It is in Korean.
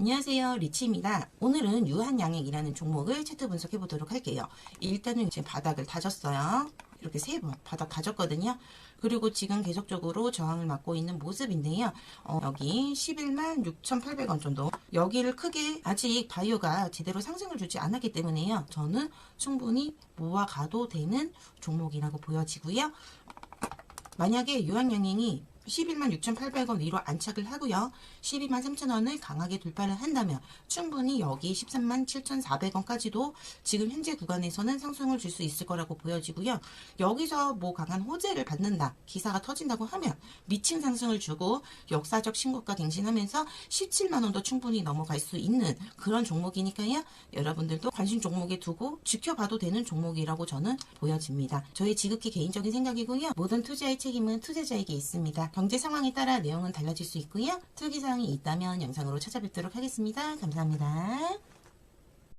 안녕하세요. 리치입니다. 오늘은 유한양액이라는 종목을 차트 분석해 보도록 할게요. 일단은 이제 바닥을 다졌어요. 이렇게 세 번 바닥 다졌거든요. 그리고 지금 계속적으로 저항을 맞고 있는 모습인데요. 어, 여기 11만 6,800원 정도. 여기를 크게 아직 바이오가 제대로 상승을 주지 않았기 때문에요. 저는 충분히 모아가도 되는 종목이라고 보여지고요. 만약에 유한양행이 11만 6,800원 위로 안착을 하고요. 12만 3천원을 강하게 돌파를 한다면 충분히 여기 13만 7,400원까지도 지금 현재 구간에서는 상승을 줄 수 있을 거라고 보여지고요. 여기서 뭐 강한 호재를 받는다, 기사가 터진다고 하면 미친 상승을 주고 역사적 신고가 갱신하면서 17만 원도 충분히 넘어갈 수 있는 그런 종목이니까요. 여러분들도 관심 종목에 두고 지켜봐도 되는 종목이라고 저는 보여집니다. 저의 지극히 개인적인 생각이고요. 모든 투자의 책임은 투자자에게 있습니다. 경제 상황에 따라 내용은 달라질 수 있고요. 특이사항이 있다면 영상으로 찾아뵙도록 하겠습니다. 감사합니다.